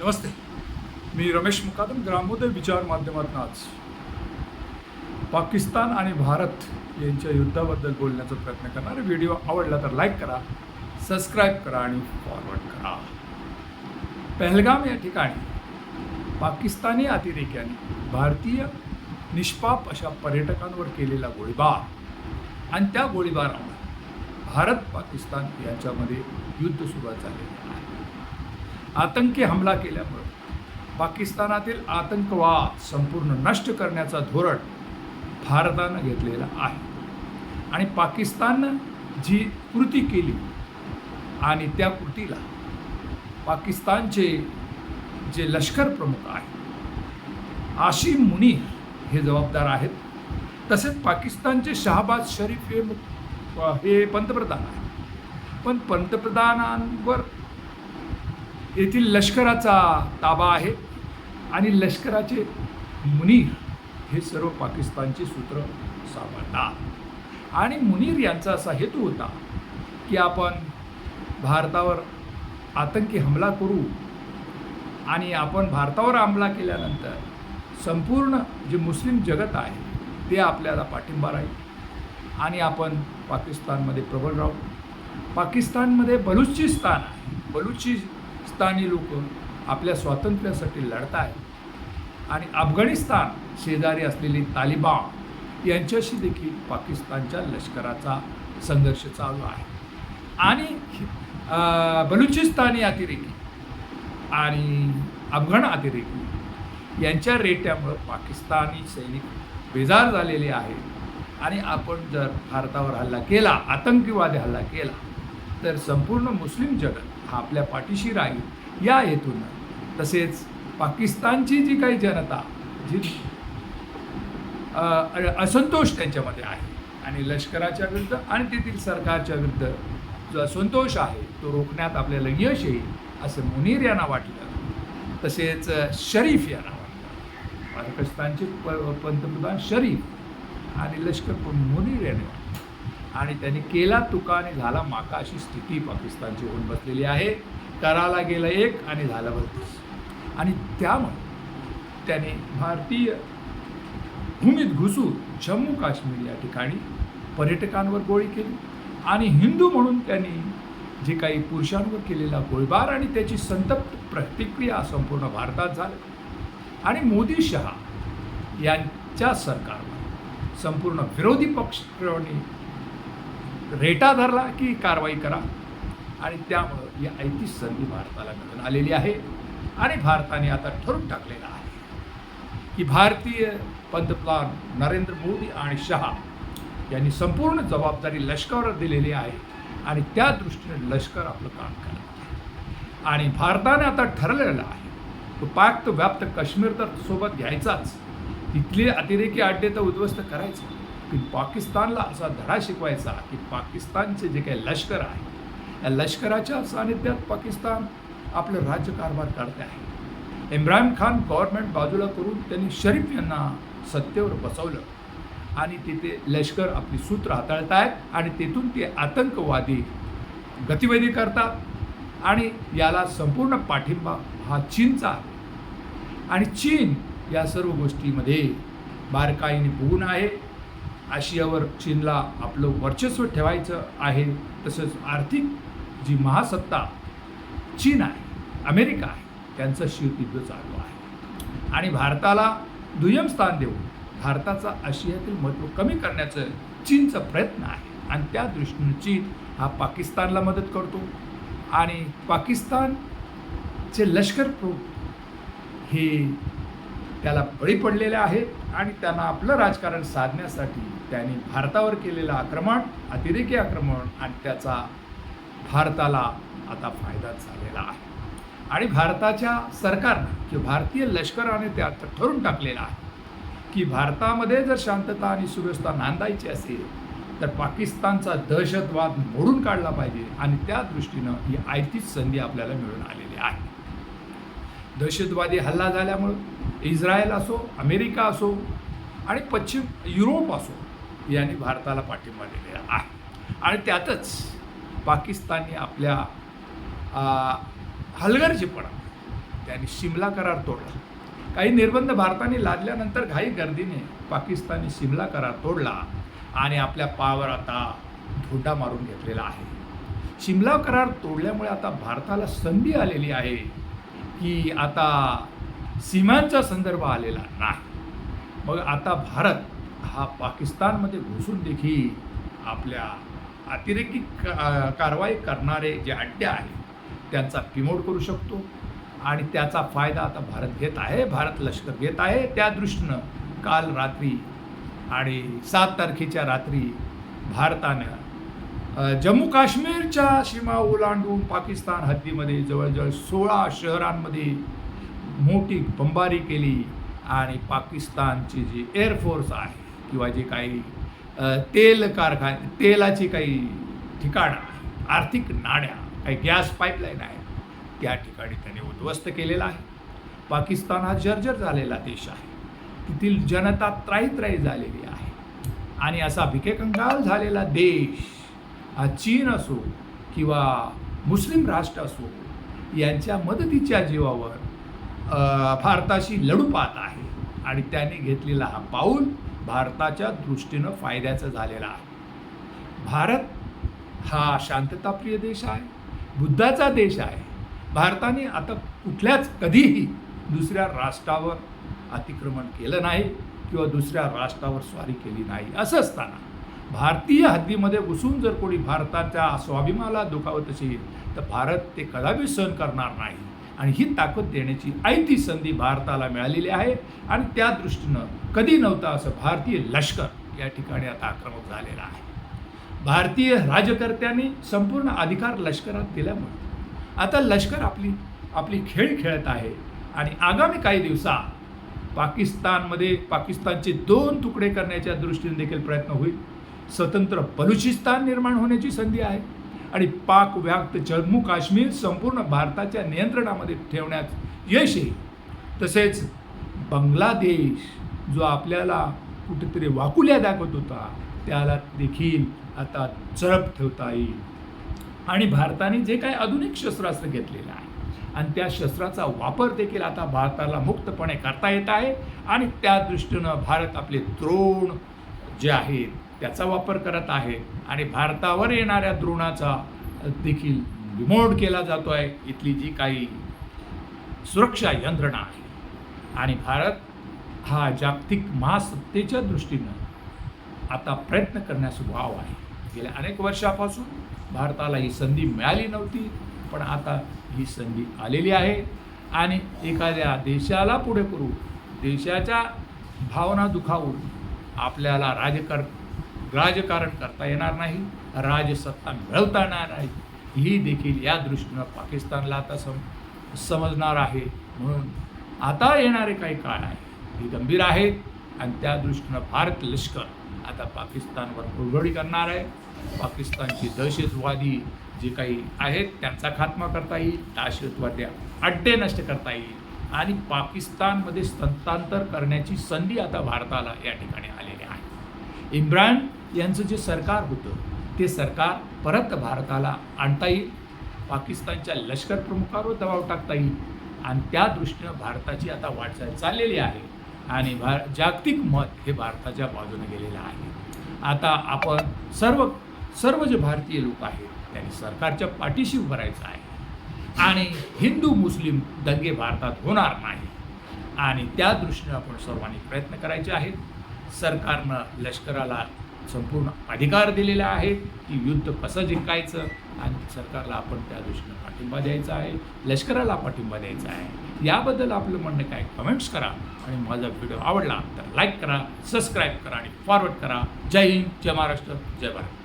नमस्ते. मी रमेश मुकादम ग्रामोदय विचार माध्यमातून आज. पाकिस्तान आणि भारत यांच्या युद्धाबद्दल बोलण्याचा प्रयत्न करणार व्हिडिओ आवडला तर लाईक करा सबस्क्राईब करा आणि फॉरवर्ड करा. पहलगाम या ठिकाणी पाकिस्तानी अतिरेक्यांनी भारतीय निष्पाप अशा पर्यटकांवर केलेला गोळीबार. आणि त्या गोळीबारामुळे भारत पाकिस्तान यांच्यामध्ये युद्ध सुरुवात झालेलं आहे. आतंकी हमला केल्यामुळं पाकिस्तानातील आतंकवाद संपूर्ण नष्ट करण्याचा धोरण भारतानं घेतलेला आहे. आणि पाकिस्ताननं जी कृती केली आणि त्या कृतीला पाकिस्तानचे जे लष्कर प्रमुख आहेत आशिम मुनी हे जबाबदार आहेत. तसेच पाकिस्तानचे शहाबाज शरीफ हे हे पंतप्रधान आहेत. पण पंतप्रधानांवर येथील लष्कराचा ताबा आहे आणि लष्कराचे मुनीर हे सर्व पाकिस्तानचे सूत्र सापडतात. आणि मुनीर यांचा असा हेतू होता की आपण भारतावर आतंकी हमला करू आणि आपण भारतावर हमला केल्यानंतर संपूर्ण जे मुस्लिम जगत आहे ते आपल्याला पाठिंबा राहील आणि आपण पाकिस्तानमध्ये प्रबळ राहू. पाकिस्तानमध्ये बलुचिस्तान आहे. पाकिस्तानी लोक आपल्या स्वातंत्र्यासाठी लढत आहेत आणि अफगाणिस्तान शेजारी असलेली तालिबान यांच्याशी देखील पाकिस्तानच्या लष्कराचा संघर्ष चालू आहे. आणि बलुचिस्तानी अतिरेकी आणि अफगाण अतिरेकी यांच्या रेट्यामुळं पाकिस्तानी सैनिक बेजार झालेले आहेत. आणि आपण जर भारतावर हल्ला केला आतंकवादी हल्ला केला तर संपूर्ण मुस्लिम जगत हा आपल्या पाठीशी राहील. या हेतूनं. तसेच पाकिस्तानची जी काही जनता जी असंतोष त्यांच्यामध्ये आहे आणि लष्कराच्या विरुद्ध आणि तेथील सरकारच्या विरुद्ध जो असंतोष आहे तो रोखण्यात आपल्याला यश येईल असं मुनीर यांना वाटलं. तसेच शरीफ यांना वाटलं. पाकिस्तानचे प पंतप्रधान शरीफ आणि लष्कर मुनीर यांनी वाटलं. आणि त्यांनी केला तुका आणि झाला माका अशी स्थिती पाकिस्तानची. होऊन बसलेली आहे कराला गेलं एक आणि झालं बत्तीस. आणि त्यामुळे त्याने भारतीय भूमीत घुसून जम्मू काश्मीर या ठिकाणी पर्यटकांवर गोळी केली. आणि हिंदू म्हणून त्यांनी जे काही पुरुषांवर केलेला गोळीबार आणि त्याची संतप्त प्रतिक्रिया संपूर्ण भारतात झाली. आणि मोदी शहा यांच्या सरकारवर संपूर्ण विरोधी पक्षांनी रेटा धरला की कारवाई करा. आणि त्यामुळं या ऐतिहासिक संधी भारताला मिळून आलेली आहे. आणि भारताने आता ठरून टाकलेलं आहे की भारतीय पंतप्रधान नरेंद्र मोदी आणि शहा यांनी संपूर्ण जबाबदारी लष्करावर दिलेली आहे. आणि त्या दृष्टीने लष्कर आपलं काम करत आणि भारताने आता ठरलेलं आहे तो पाक तो व्याप्त काश्मीर तर सोबत घ्यायचाच. तिथले अतिरेकी अड्डे तर उद्ध्वस्त करायचं. की पाकिस्तानला असा धडा शिकवायचा की पाकिस्तानचे जे काही लष्कर आहे या लष्कराच्या सानिध्यात पाकिस्तान आपलं राज्यकारभार करते आहे इम्रान खान गव्हर्नमेंट बाजूला करून त्यांनी शरीफ यांना सत्तेवर बसवलं. आणि तिथे लष्कर आपली सूत्र हाताळत आहेत आणि तेथून ते आतंकवादी गतिविधी करतात आणि याला संपूर्ण पाठिंबा हा चीनचा आहे. आणि चीन या सर्व गोष्टीमध्ये बारकाईने बघून आहे. आशियावर चीनला आपलं वर्चस्व ठेवायचं आहे तसंच आर्थिक जी महासत्ता चीन आहे अमेरिका आहे त्यांचं शिवयुद्ध चालू आहे. आणि भारताला दुय्यम स्थान देऊन भारताचा आशियातील महत्त्व कमी करण्याचं चीनचा प्रयत्न आहे. आणि त्या दृष्टीने चीन हा पाकिस्तानला मदत करतो. आणि पाकिस्तानचे लष्कर प्रमुख हे त्याला बळी पडलेले आहेत आणि त्यांना आपलं राजकारण साधण्यासाठी त्यांनी भारतावर केलेलं आक्रमण अतिरेकी आक्रमण आणि त्याचा भारताला आता फायदा झालेला आहे. आणि भारताच्या सरकारनं किंवा भारतीय लष्कराने ते आता ठरवून टाकलेलं आहे की भारतामध्ये जर शांतता आणि सुव्यवस्था नांदायची असेल तर पाकिस्तानचा दहशतवाद मोडून काढला पाहिजे आणि त्या दृष्टीनं ही आयतीच संधी आपल्याला मिळून आलेली आहे. दहशतवादी हल्ला झाल्यामुळं इस्रायल असो अमेरिका असो आणि पश्चिम युरोप असो यांनी भारताला पाठिंबा दिलेला आहे. आणि त्यातच पाकिस्तानने आपल्या हलगर्जीपणा त्यांनी शिमला करार तोडला. काही निर्बंध भारताने लादल्यानंतर घाई गर्दीने पाकिस्तानने शिमला करार तोडला आणि आपल्या पावर आता धोंडा मारून घेतलेला आहे. शिमला करार तोडल्यामुळे आता भारताला संधी आलेली आहे की आता सीमांचा संदर्भ आलेला नाही. मग आता भारत हा पाकिस्तानमध्ये घुसून देखील आपल्या अतिरेकी का- कारवाई करणारे जे अड्डे आहेत त्यांचा पिमोड करू शकतो. आणि त्याचा फायदा आता भारत घेत आहे भारत लष्कर घेत आहे. त्या दृष्टीनं काल रात्री आणि सात तारखेच्या रात्री भारतानं जम्मू काश्मीरच्या सीमा ओलांडून पाकिस्तान हद्दीमध्ये जवळजवळ सोळा शहरांमध्ये मोठी बंबारी केली. आणि पाकिस्तानची जी एअरफोर्स आहे किंवा जे काही तेल कारखाने तेलाची काही ठिकाणं आर्थिक नाड्या काही गॅस पाईपलाईन आहेत त्या ठिकाणी त्याने उद्ध्वस्त केलेला आहे. पाकिस्तान हा जर्जर झालेला देश आहे. तिथील जनता त्राईत्राई झालेली आहे. आणि असा भिकेकंगाल झालेला देश हा चीन असो किंवा मुस्लिम राष्ट्र असो यांच्या मदतीच्या जीवावर भारताशी लढू पाहत आहे. आणि त्याने घेतलेला हा पाऊल भारताच्या दृष्टीनं फायद्याचं झालेलं आहे. भारत हा शांतताप्रिय देश आहे बुद्धाचा देश आहे. भारताने आता कुठल्याच कधीही दुसऱ्या राष्ट्रावर अतिक्रमण केलं नाही किंवा दुसऱ्या राष्ट्रावर स्वारी केली नाही. असं असताना भारतीय हद्दीमध्ये घुसून जर कोणी भारताच्या स्वाभिमानाला दुखावत असेल तर भारत ते कदापि सहन करणार नाही. आणि ही ताकद देण्याची ऐती संधी भारताला मिळालेली आहे. आणि त्या दृष्टीनं कधी नव्हता असं भारतीय लष्कर या ठिकाणी आता आक्रमक झालेलं आहे. भारतीय राजकर्त्यांनी संपूर्ण अधिकार लष्करात दिल्यामुळे आता लष्कर आपली आपली खेळ खेळत आहे. आणि आगामी काही दिवसात पाकिस्तानमध्ये पाकिस्तानचे दोन तुकडे करण्याच्या दृष्टीने देखील प्रयत्न होईल. स्वतंत्र बलुचिस्तान निर्माण होण्याची संधी आहे. आणि पाक व्याप्त जम्मू काश्मीर संपूर्ण भारताच्या नियंत्रणामध्ये ठेवण्यात यश येईल. तसेच बांगलादेश जो आपल्याला कुठेतरी वाकुल्या दाखवत होता त्याला देखील आता चळप ठेवता येईल. आणि भारताने जे काही आधुनिक शस्त्रास्त्र घेतलेलं आहे आणि त्या शस्त्राचा वापर देखील आता भारताला मुक्तपणे करता येत आहे. आणि त्या दृष्टीनं भारत आपले द्रोण जे आहेत त्याचा वापर करत आहे आणि भारतावर येणाऱ्या द्रोणाचा देखील रिमोट केला जातो आहे. इथली जी काही सुरक्षा यंत्रणा आहे. आणि भारत हा जागतिक महासत्तेच्या दृष्टीनं आता प्रयत्न करण्यास वाव आहे. गेल्या अनेक वर्षापासून भारताला ही संधी मिळाली नव्हती पण आता ही संधी आलेली आहे. आणि एखाद्या देशाला पुढे करू देशाच्या भावना दुखावून आपल्याला राजकारण राजकारण करता येणार नाही राजसत्ता मिळवता येणार नाही. ही देखील या दृष्टीनं पाकिस्तानला आता सम समजणार आहे. म्हणून आता येणारे काही काळ आहे ही गंभीर आहेत आणि त्या दृष्टीनं भारत लष्कर आता पाकिस्तानवर कुरघोडी करणार आहे. पाकिस्तानची दहशतवादी जे काही आहेत त्यांचा खात्मा करता येईल दहशतवाद्या अड्डे नष्ट करता येईल आणि पाकिस्तानमध्ये स्थानांतर करण्याची संधी आता भारताला या ठिकाणी आलेली आहे. इम्रान यांचं जे सरकार होतं ते सरकार परत भारताला आणता येईल पाकिस्तानच्या लष्कर प्रमुखावर दबाव टाकता येईल. आणि त्या दृष्टीनं भारताची आता वाटचाल चाललेली आहे आणि भार जागतिक मत हे भारताच्या बाजूने गेलेलं आहे. आता आपण सर्व सर्व जे भारतीय लोक आहेत त्यांनी सरकारच्या पाठीशी उभं राहायचं आहे. आणि हिंदू मुस्लिम दंगे भारतात होणार नाही. आणि त्या दृष्टीने आपण सर्वांनी प्रयत्न करायचे आहेत. सरकारनं लष्कराला संपूर्ण अधिकार दिलेले आहेत की युद्ध कसं जिंकायचं? आणि सरकारला आपण त्या दृष्टीनं पाठिंबा द्यायचा आहे. लष्कराला पाठिंबा द्यायचा आहे. याबद्दल आपलं म्हणणं काय? कमेंट्स करा. आणि माझा व्हिडिओ आवडला तर लाईक करा सबस्क्राईब करा आणि फॉरवर्ड करा. जय हिंद जय महाराष्ट्र जय भारत.